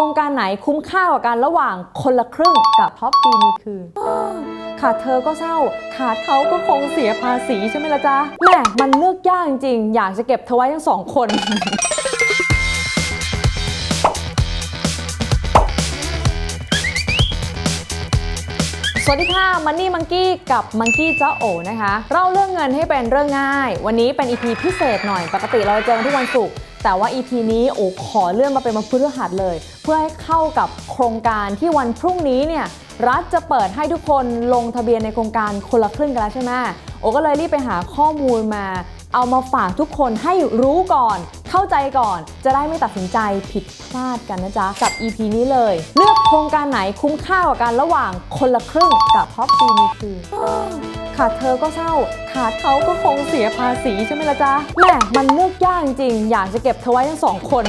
รงการไหนคุ้มค่ากว่ากันระหว่างคนละครึ่งกับท็อปปีมีคืนอ้อขาดเธอก็เศร้า ขาดเขาก็คงเสียภาษีใช่ไหมล่ะจ๊ะแม่มันเลือกยากจริงๆอยากจะเก็บเธอไว้ทั้งสองคน วัสดีค่ะมันนี่มังกี้กับมังกี้เจ้าโอนะคะเล่าเรื่องเงินให้เป็นเรื่องง่าย วันนี้เป็น EP พิเศษหน่อย ปกติเราจะเจอกันทุกวันศุกร์แต่ว่า EP นี้โอขอเลื่อนมาเป็นวันพฤหัสเลย เพื่อให้เข้ากับโครงการที่วันพรุ่งนี้เนี่ยรัฐจะเปิดให้ทุกคนลงทะเบียนในโครงการคนละครึ่งกันแล้วใช่ไหมโอก็เลยรีบไปหาข้อมูลมา เอามาฝากทุกคนให้รู้ก่อน เข้าใจก่อน จะได้ไม่ตัดสินใจผิดพลาดกันนะจ๊ะ กับ EP นี้เลย เลือกโครงการไหนคุ้มค่ากว่ากันระหว่างคนละครึ่งกับท็อปปีมีคือ ขาดเธอก็เศร้า ขาดเขาก็คงเสียภาษีใช่ไหมล่ะจ๊ะแม่มันเลือกยากจริงๆ อยากจะเก็บเธอไว้ทั้งสองคน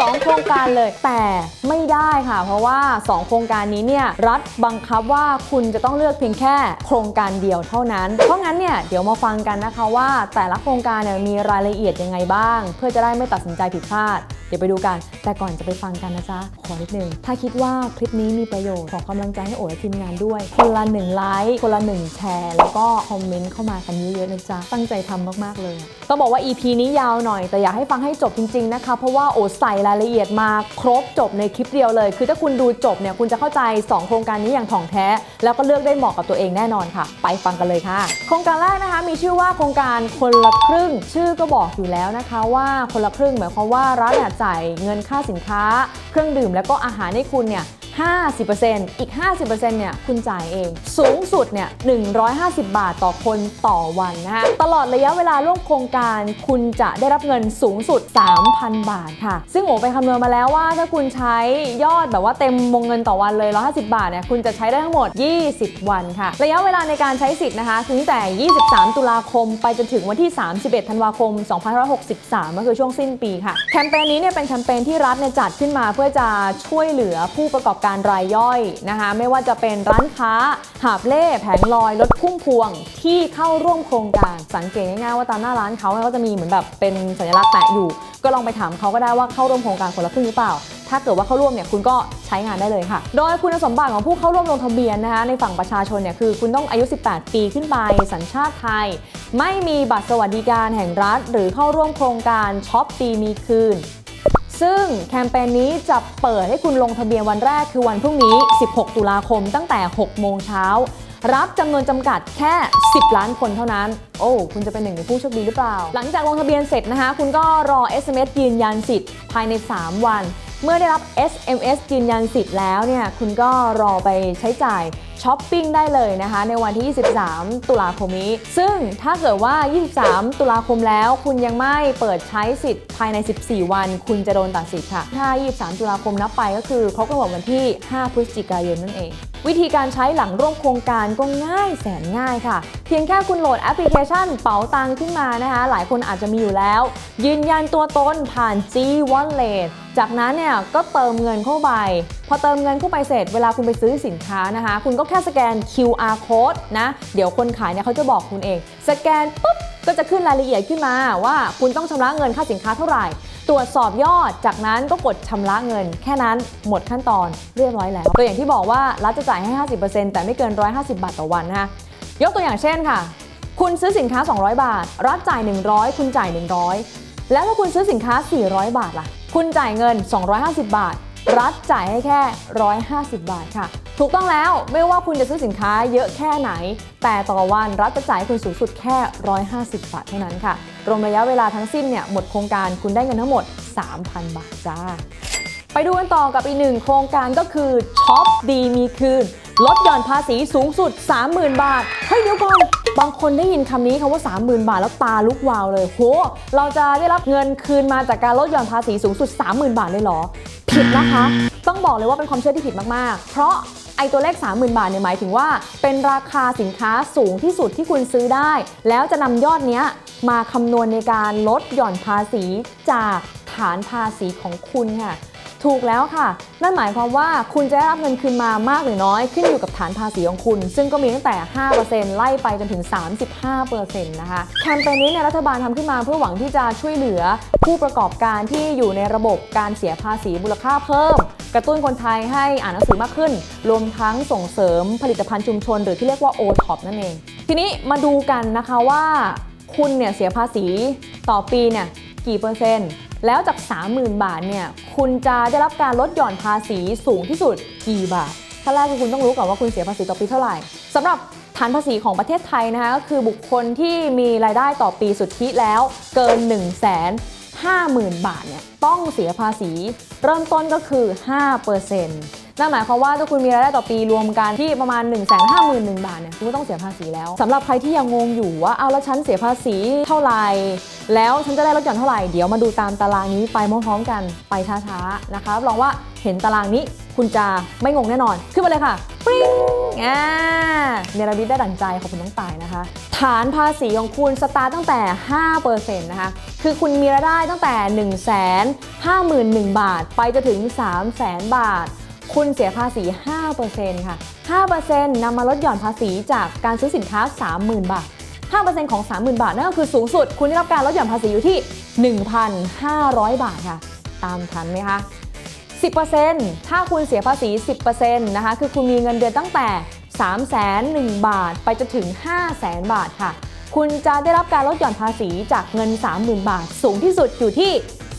สองโครงการเลย แต่ไม่ได้ค่ะ เพราะว่า 2 โครงการนี้เนี่ยรัฐบังคับว่าคุณจะต้องเลือกเพียงแค่โครงการเดียวเท่านั้น เพราะงั้นเนี่ยเดี๋ยวมาฟังกันนะคะว่าแต่ละโครงการเนี่ยมีรายละเอียดยังไงบ้าง เพื่อจะได้ไม่ตัดสินใจผิดพลาด เดี๋ยวไปดูกัน แต่ก่อนจะไปฟังกันนะจ๊ะ ขอนิดนึง ถ้าคิดว่าคลิปนี้มีประโยชน์ ขอกำลังใจให้โอ๋และทีมงานด้วย คนละหนึ่งไลค์ คนละหนึ่งแชร์ แล้วก็คอมเมนต์เข้ามากันเยอะๆนะจ๊ะ ตั้งใจทำมากๆเลย ต้องบอกว่า EP นี้ยาวหน่อย แต่อยากให้ฟังให้จบจริงๆนะคะ เพราะว่าโอ๋ใส่รายละเอียดมาครบจบในคลิปเดียวเลย คือถ้าคุณดูจบเนี่ยคุณจะเข้าใจ 2 โครงการนี้อย่างถ่องแท้ แล้วก็เลือกได้เหมาะกับตัวเองแน่นอนค่ะ ไปฟังกันเลยค่ะ โครงการแรกนะคะมีชื่อว่าโครงการคนละครึ่ง ชื่อก็บอกอยู่แล้วนะคะว่าคนละครึ่งหมายความว่ารัฐเนี่ยจ่ายเงินค่าสินค้า เครื่องดื่มแล้วก็อาหารให้คุณเนี่ย 50%อีก 50%เนี่ยคุณจ่ายเอง สูงสุดเนี่ย150 บาทต่อคนต่อวันนะคะตลอดระยะเวลาร่วมโครงการคุณจะได้รับเงินสูงสุด 3,000 บาทค่ะ ซึ่งโอไปคำนวณมาแล้วว่าถ้าคุณใช้ยอดแบบว่าเต็มวงเงินต่อวันเลย 150 บาทเนี่ยคุณจะใช้ได้ทั้งหมด 20 วันค่ะ ระยะเวลาในการใช้สิทธิ์นะคะถึงแต่ 23 ตุลาคม ไปจนถึงวันที่ 31 ธันวาคม 2563 ก็คือช่วงสิ้นปีค่ะ แคมเปญนี้เนี่ยเป็นแคมเปญที่รัฐเนี่ยจัดขึ้นมาเพื่อจะช่วยเหลือผู้ประกอบการรายย่อยนะคะ ไม่ว่าจะเป็นร้านค้า หาบเล่แผงลอยรถพุ่มพวงที่เข้าร่วมโครงการสังเกตง่ายๆว่าตามหน้าร้านเขาเนี่ยก็จะมีเหมือนแบบเป็นสัญลักษณ์แปะอยู่ ก็ลองไปถามเขาก็ได้ว่าเข้าร่วมโครงการคนละครึ่งหรือเปล่าถ้าเกิดว่าเข้าร่วมเนี่ยคุณก็ใช้งานได้เลยค่ะ โดยคุณสมบัติของผู้เข้าร่วมลงทะเบียนนะคะในฝั่งประชาชนเนี่ยคือคุณต้องอายุ 18 ปีขึ้นไป สัญชาติไทย ไม่มีบัตรสวัสดิการแห่งรัฐ หรือเข้าร่วมโครงการช็อปปีมีคืน ซึ่งแคมเปญนี้จะเปิดให้คุณลงทะเบียนวันแรกคือวันพรุ่งนี้ 16 ตุลาคมตั้งแต่ 6 โมงเช้า รับจำนวนจำกัดแค่ 10 ล้านคนเท่านั้น โอ้ คุณจะเป็นหนึ่งในผู้โชคดีหรือเปล่า หลังจากลงทะเบียนเสร็จนะคะ คุณก็รอ SMS ยืนยันสิทธิ์ภายใน 3 วัน เมื่อได้รับ SMS ยืนยันสิทธิ์แล้วเนี่ย คุณก็รอไปใช้จ่าย ช้อปปิ้งได้เลยนะคะ ในวันที่ 23 ตุลาคมนี้ ซึ่งถ้าเกิดว่า 23 ตุลาคมแล้ว คุณยังไม่เปิดใช้สิทธิ์ภายใน 14 วัน คุณจะโดนตัดสิทธิ์ค่ะ ถ้า 23 ตุลาคมนับไปก็คือครบกำหนดวันที่ 5 พฤศจิกายนนั่นเองวิธีการใช้หลังร่วมโครงการก็ง่ายแสนง่ายค่ะ เพียงแค่คุณโหลดแอปพลิเคชันเป๋าตังขึ้นมานะคะ หลายคนอาจจะมีอยู่แล้ว ยืนยันตัวตนผ่าน G Wallet จากนั้นเนี่ยก็เติมเงินเข้าไป พอเติมเงินเข้าไปเสร็จ เวลาคุณไปซื้อสินค้านะคะ คุณก็แค่สแกน QR code นะ เดี๋ยวคนขายเนี่ยเขาจะบอกคุณเอง สแกนปุ๊บก็จะขึ้นรายละเอียดขึ้นมาว่าคุณต้องชำระเงินค่าสินค้าเท่าไหร่ ตรวจสอบยอดจากนั้นก็กดชำระเงิน แค่นั้นหมดขั้นตอนเรียบร้อยแล้ว ตัวอย่างที่บอกว่ารัฐจะจ่ายให้ 50%แต่ไม่เกิน 150 บาทต่อวันนะคะยกตัวอย่างเช่นค่ะ คุณซื้อสินค้า 200 บาท รัฐจ่าย 100 คุณจ่าย 100 แล้วถ้าคุณซื้อสินค้า 400 บาทล่ะ คุณจ่ายเงิน 250 บาท รัฐจ่ายให้แค่ 150 บาทค่ะ ถูกต้องแล้วไม่ว่าคุณจะซื้อสินค้าเยอะแค่ไหน แต่ต่อวันรัฐจะจ่ายให้คุณสูงสุดแค่ 150 บาทเท่านั้นค่ะ รวมระยะเวลาทั้งสิ้นเนี่ยหมดโครงการคุณได้เงินทั้งหมด 3,000 บาทจ้า ไปดูกันต่อกับอีกหนึ่งโครงการก็คือช็อปดีมีคืน ลดหย่อนภาษีสูงสุด 30,000 บาท เฮ้ยเดี๋ยวก่อน บางคนได้ยินคำนี้คำว่า 30,000 บาทแล้วตาลุกวาวเลยโหเราจะได้รับเงินคืนมาจากการลดหย่อนภาษีสูงสุด 30,000 บาทเลยเหรอ ผิดนะคะ ต้องบอกเลยว่าเป็นความเชื่อที่ผิดมากๆ เพราะ ไอตัวเลข 30,000 บาทเนี่ยหมายถึงว่า เป็นราคาสินค้าสูงที่สุดที่คุณซื้อได้ แล้วจะนำยอดเนี้ยมาคำนวณในการลดหย่อนภาษีจากฐานภาษีของคุณค่ะถูกแล้วค่ะ นั่นหมายความว่าคุณจะได้รับเงินคืนมามากหรือน้อยขึ้นอยู่กับฐานภาษีของคุณ ซึ่งก็มีตั้งแต่ 5%ไล่ไปจนถึง 35%นะคะ แคมเปญนี้เนี่ยรัฐบาลทำขึ้นมาเพื่อหวังที่จะช่วยเหลือผู้ประกอบการที่อยู่ในระบบการเสียภาษีมูลค่าเพิ่ม กระตุ้นคนไทยให้อ่านหนังสือมากขึ้น รวมทั้งส่งเสริมผลิตภัณฑ์ชุมชน หรือที่เรียกว่า o t o p นั่นเอง ทีนี้มาดูกันนะคะว่าคุณเนี่ยเสียภาษีต่อปีเนี่ยกี่เปอร์เซ็นต์ แล้วจาก 30,000 บาทเนี่ยคุณจะได้รับการลดหย่อนภาษีสูงที่สุดกี่บาทขั้นแรกคือคุณต้องรู้ก่อนว่าคุณเสียภาษีต่อปีเท่าไหร่สำหรับฐานภาษีของประเทศไทยนะคะก็คือบุคคลที่มีรายได้ต่อปีสุทธิแล้วเกิน1 5 0 0 0 0 บาทเนี่ยต้องเสียภาษี เริ่มต้นก็คือ 5%นั่นหมายความว่าถ้าคุณมีรายได้ต่อปีรวมกันที่ประมาณ 1 5 0 0 0 0 บาทเนี่ยคุณก็ต้องเสียภาษีแล้วสำหรับใครที่ยังงงอยู่ว่าเอาแล้วฉันเสียภาษีเท่าไหร่ แล้วฉันจะได้ลดหย่อนเท่าไหร่ เดี๋ยวมาดูตามตารางนี้ไปพร้อมๆกันไปช้าๆนะคะรับรองว่าเห็นตารางนี้ คุณจะไม่งงแน่นอน ขึ้นมาเลยค่ะปริ้งอ่าเนรมิตได้ดั่งใจขอบคุณน้องตายนะคะ ฐานภาษีของคุณสตาร์ตตั้งแต่ 5%นะคะ คือคุณมีรายได้ตั้งแต่ 1 5 1 0 0 0 บาท ไปจนถึง 3 0 0 0 0 0 บาท คุณเสียภาษี 5%ค่ะ 5%นำมาลดหย่อนภาษีจากการซื้อสินค้า 30,000 บาท 5%ของ 30,000 บาท นั่นก็คือสูงสุด คุณได้รับการลดหย่อนภาษีอยู่ที่ 1,500 บาทค่ะ ตามทันไหมคะ 10%ถ้าคุณเสียภาษี 10%นะคะ คือคุณมีเงินเดือนตั้งแต่ 3 0 0 0 0 บาท ไปจนถึง 5 0 0 0 0 0 บาทค่ะ คุณจะได้รับการลดหย่อนภาษีจากเงิน 30,000 บาท สูงที่สุดอยู่ที่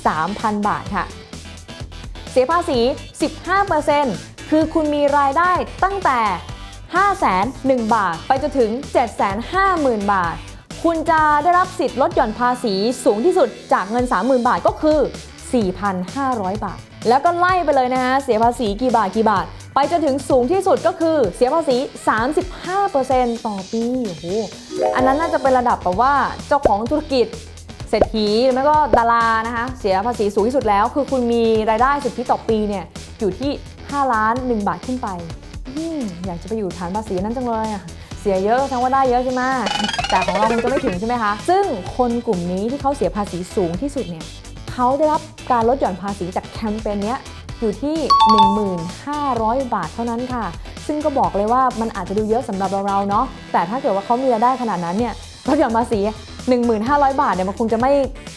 3,000 บาทค่ะ เสียภาษี 15%คือคุณมีรายได้ตั้งแต่ 5 0 0 0 0 บาท ไปจนถึง 750,000 บาท คุณจะได้รับสิทธิ์ลดหย่อนภาษีสูงที่สุดจากเงิน 30,000 บาทก็คือ 4,500 บาท แล้วก็ไล่ไปเลยนะฮะ เสียภาษีกี่บาทกี่บาท ไปจนถึงสูงที่สุดก็คือเสียภาษี 35%ต่อปีโอ้โหอันนั้นน่าจะเป็นระดับแบบว่าเจ้าของธุรกิจเศรษฐีหรือไม่ก็ดารานะคะ เสียภาษีสูงที่สุดแล้ว คือคุณมีรายได้สุทธิต่อปีเนี่ยอยู่ที่ 5 ล้าน 1 บาทขึ้นไปอืมอยากจะไปอยู่ฐานภาษีนั้นจังเลยอะเสียเยอะแสดงว่าได้เยอะใช่ไหมแต่ของเราคงจะไม่ถึงใช่ไหมคะ ซึ่งคนกลุ่มนี้ที่เขาเสียภาษีสูงที่สุดเนี่ยเขาได้รับ การลดหย่อนภาษีจากแคมเปญนี้อยู่ที่ 1,500 บาทเท่านั้นค่ะ ซึ่งก็บอกเลยว่ามันอาจจะดูเยอะสำหรับเราๆเนาะแต่ถ้าเกิดว่าเขามีรายได้ขนาดนั้นเนี่ยลดหย่อนภาษี 1,500 บาทเนี่ยมันคงจะไม่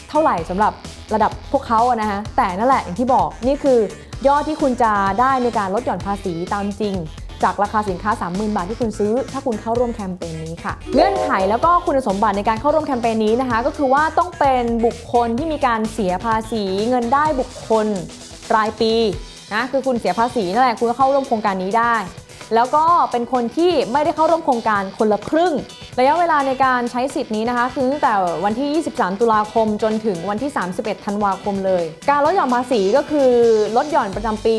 เท่าไหร่สำหรับระดับพวกเขาอะนะคะแต่นั่นแหละอย่างที่บอกนี่คือยอดที่คุณจะได้ในการลดหย่อนภาษีตามจริง จากราคาสินค้า 30,000 บาทที่คุณซื้อ ถ้าคุณเข้าร่วมแคมเปญนี้ค่ะ เงื่อนไขแล้วก็คุณสมบัติในการเข้าร่วมแคมเปญนี้นะคะ ก็คือว่าต้องเป็นบุคคลที่มีการเสียภาษีเงินได้บุคคลรายปีนะคือคุณเสียภาษีนั่นแหละคุณก็เข้าร่วมโครงการนี้ได้ แล้วก็เป็นคนที่ไม่ได้เข้าร่วมโครงการคนละครึ่ง ระยะเวลาในการใช้สิทธิ์นี้นะคะ คือตั้งแต่วันที่ 23 ตุลาคมจนถึงวันที่ 31 ธันวาคมเลย การลดหย่อนภาษีก็คือลดหย่อนประจำปี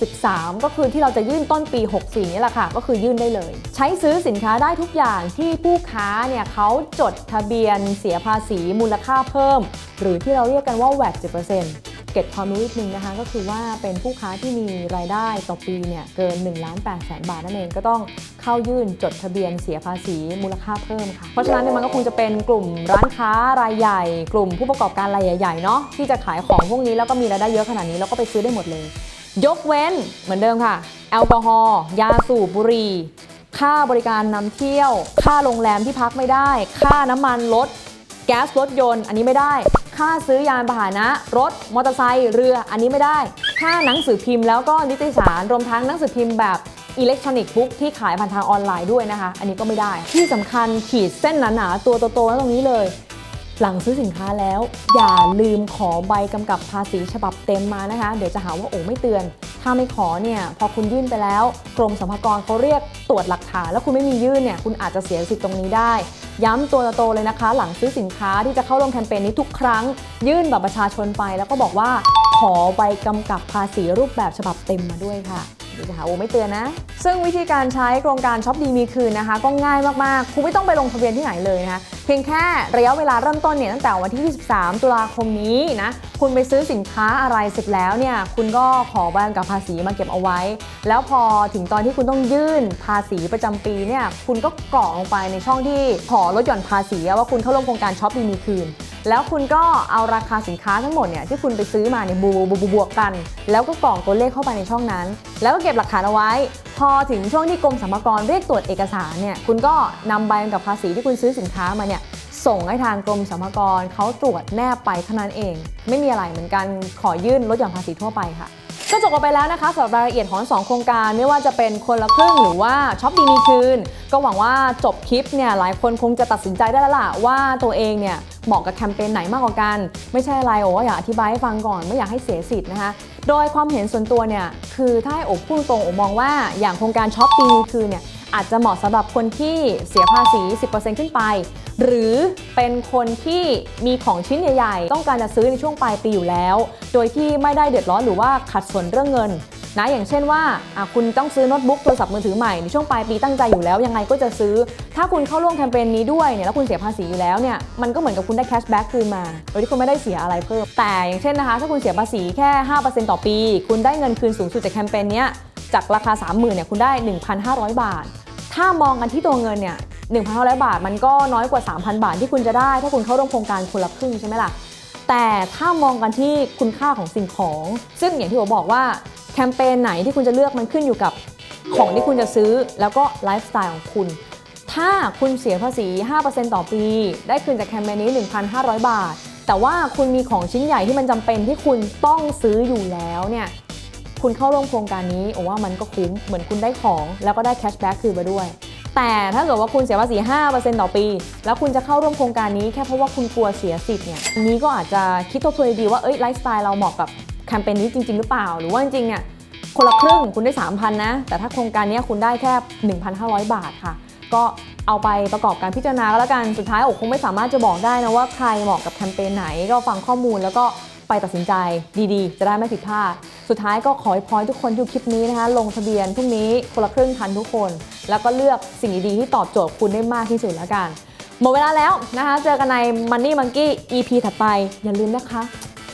2563 ก็คือที่เราจะยื่นต้นปี 64 นี่แหละค่ะ ก็คือยื่นได้เลย ใช้ซื้อสินค้าได้ทุกอย่างที่ผู้ค้าเนี่ยเขาจดทะเบียนเสียภาษีมูลค่าเพิ่ม หรือที่เราเรียกกันว่า VAT 10% เก็บความรู้นิดนึงนะคะ ก็คือว่าเป็นผู้ค้าที่มีรายได้ต่อปีเนี่ยเกิน1ล้าน8แสนบาทนั่นเองก็ต้องเข้ายื่นจดทะเบียนเสียภาษีมูลค่าเพิ่มค่ะ เพราะฉะนั้นเนี่ยมันก็คงจะเป็นกลุ่มร้านค้ารายใหญ่ กลุ่มผู้ประกอบการรายใหญ่ๆเนาะที่จะขายของพวกนี้แล้วก็มีรายได้เยอะขนาดนี้แล้วก็ไปซื้อได้หมดเลย ยกเว้นเหมือนเดิมค่ะ แอลกอฮอล์ยาสูบบุหรี่ค่าบริการนำเที่ยว ค่าโรงแรมที่พักไม่ได้ ค่าน้ำมันรถแก๊สรถยนต์ อันนี้ไม่ได้ ค่าซื้อยานพาหนะ รถ มอเตอร์ไซค์เรืออันนี้ไม่ได้ ค่าหนังสือพิมพ์แล้วก็นิตยสารรวมทั้งหนังสือพิมพ์แบบอิเล็กทรอนิกส์บุ๊กที่ขายผ่านทางออนไลน์ด้วยนะคะ อันนี้ก็ไม่ได้ ที่สำคัญขีดเส้นหนาๆตัวโตๆตรงนี้เลย หลังซื้อสินค้าแล้ว อย่าลืมขอใบกำกับภาษีฉบับเต็มมานะคะ เดี๋ยวจะหาว่าโอ้ไม่เตือน ถ้าไม่ขอเนี่ยพอคุณยื่นไปแล้ว กรมสรรพากรเขาเรียกตรวจหลักฐานแล้วคุณไม่มียื่นเนี่ยคุณอาจจะเสียสิทธิ์ตรงนี้ได้ ย้ำตัวโตเลยนะคะ หลังซื้อสินค้าที่จะเข้าร่วมแคมเปญนี้ทุกครั้ง ยื่นบัตรประชาชนไปแล้วก็บอกว่าขอใบกำกับภาษีรูปแบบฉบับเต็มมาด้วยค่ะ ดี๋ยวจะหาโอไม่เตือนนะ ซึ่งวิธีการใช้โครงการช็อปดีมีคืนนะคะ ก็ง่ายมากๆคุณไม่ต้องไปลงทะเบียนที่ไหนเลยนะคะ เพียงแค่ระยะเวลาเริ่มต้นเนี่ยตั้งแต่วันที่ 23 ตุลาคมนี้นะ คุณไปซื้อสินค้าอะไรเสร็จแล้วเนี่ย คุณก็ขอใบกำกับภาษีมาเก็บเอาไว้ แล้วพอถึงตอนที่คุณต้องยื่นภาษีประจำปีเนี่ย คุณก็กรอกลงไปในช่องที่ขอลดหย่อนภาษีว่าคุณเข้าร่วมโครงการช็อปดีมีคืน แล้วคุณก็เอาราคาสินค้าทั้งหมดเนี่ยที่คุณไปซื้อมาเนี่ยบวกบวกบวกบวกกัน แล้วก็กรอกตัวเลขเข้าไปในช่องนั้น แล้วก็เก็บหลักฐานเอาไว้ พอถึงช่วงที่กรมสรรพากรเรียกตรวจเอกสารเนี่ยคุณก็นำใบกำกับภาษีที่คุณซื้อสินค้ามาเนี่ยส่งให้ทางกรมสรรพากรเขาตรวจแนบไปเท่านั้นเอง ไม่มีอะไรเหมือนกันขอยื่นลดหย่อนภาษีทั่วไปค่ะ ก็จบกันไปแล้วนะคะสำหรับรายละเอียดของสองโครงการไม่ว่าจะเป็นคนละครึ่งหรือว่าช็อปดีมีคืน ก็หวังว่าจบคลิปเนี่ยหลายคนคงจะตัดสินใจได้แล้วล่ะว่าตัวเองเนี่ยเหมาะกับแคมเปญไหนมากกว่ากัน ไม่ใช่อะไรโอ้อยากอธิบายให้ฟังก่อนไม่อยากให้เสียสิทธิ์นะคะโดยความเห็นส่วนตัวเนี่ยคือถ้าให้โอบพูดตรงโอบมองว่าอย่างโครงการช็อปดีมีคืนเนี่ยอาจจะเหมาะสำหรับคนที่เสียภาษี 10%ขึ้นไป หรือเป็นคนที่มีของชิ้นใหญ่ๆ ต้องการจะซื้อในช่วงปลายปีอยู่แล้ว โดยที่ไม่ได้เดือดร้อนหรือว่าขัดสนเรื่องเงินนะอย่างเช่นว่าคุณต้องซื้อโน้ตบุ๊กโทรศัพท์มือถือใหม่ในช่วงปลายปีตั้งใจอยู่แล้วยังไงก็จะซื้อ ถ้าคุณเข้าร่วมแคมเปญนี้ด้วยเนี่ยแล้วคุณเสียภาษีอยู่แล้วเนี่ยมันก็เหมือนกับคุณได้แคชแบ็กคืนมา โดยที่คุณไม่ได้เสียอะไรเพิ่ม แต่อย่างเช่นนะคะ ถ้าคุณเสียภาษีแค่ 5%ต่อปี คุณได้เงินคืนสูงสุดจากแคมเปญนี้จากราคา 30,000เนี่ยคุณได้ 1,500 บาท ถ้ามองกันที่ตัวเงินเนี่ย 1,500 บาท มันก็น้อยกว่า 3,000 บาทที่คุณจะได้ ถ้าคุณเข้าร่วมโครงการคนละครึ่งใช่ไหมล่ะ แต่ถ้ามองกันที่คุณค่าของสิ่งของ ซึ่งอย่างที่ผมบอกว่าแคมเปญไหนที่คุณจะเลือกมันขึ้นอยู่กับของที่คุณจะซื้อแล้วก็ไลฟ์สไตล์ของคุณ ถ้าคุณเสียภาษี 5%ต่อปี ได้คืนจากแคมเปญนี้ 1,500 บาท แต่ว่าคุณมีของชิ้นใหญ่ที่มันจำเป็นที่คุณต้องซื้ออยู่แล้วเนี่ยคุณเข้าร่วมโครงการนี้โอ้ว่ามันก็คุ้มเหมือนคุณได้ของ แล้วก็ได้แคชแบ็กคืนมาด้วย แต่ถ้าเกิดว่าคุณเสียภาษี 5%ต่อปี แล้วคุณจะเข้าร่วมโครงการนี้แค่เพราะว่าคุณกลัวเสียสิทธิ์เนี่ยอันนี้ก็อาจจะคิดทบทวนดีว่าเอ้ยไลฟ์สไตล์เราเหมาะกับแคมเปญนี้จริง ๆ หรือเปล่า หรือว่าจริงๆเนี่ยคนละครึ่งคุณได้ 3,000 นะ แต่ถ้าโครงการนี้คุณได้แค่ 1,500 บาทค่ะ ก็เอาไปประกอบการพิจารณาก็แล้วกัน สุดท้ายโอกคงไม่สามารถจะบอกได้นะว่าใครเหมาะกับแคมเปญไหน ก็ฟังข้อมูลแล้วก็ไปตัดสินใจดีๆ จะได้ไม่ผิดพลาด สุดท้ายก็ขอให้พอยทุกคนที่ดูคลิปนี้นะคะ ลงทะเบียนพรุ่งนี้คนละครึ่งทันทุกคน แล้วก็เลือกสิ่งดีๆที่ตอบโจทย์คุณได้มากที่สุดแล้วกัน หมดเวลาแล้วนะคะ เจอกันใน Money Monkey EP ถัดไป อย่าลืมนะคะ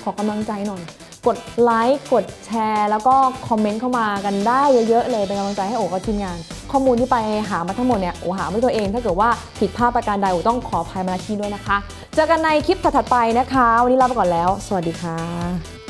ขอกำลังใจหน่อย กดไลค์กดแชร์ แล้วก็คอมเมนต์เข้ามากันได้เยอะๆเลยเป็นกำลังใจให้โอ๋กับทีมงาน ข้อมูลที่ไปหามาทั้งหมดเนี่ยโอหาไม่ตัวเอง ถ้าเกิดว่าผิดพลาดประการใดโอต้องขออภัยมาณที่ด้วยนะคะ เจอกันในคลิปถัดๆไปนะคะ วันนี้ลาไปก่อนแล้ว สวัสดีค่ะ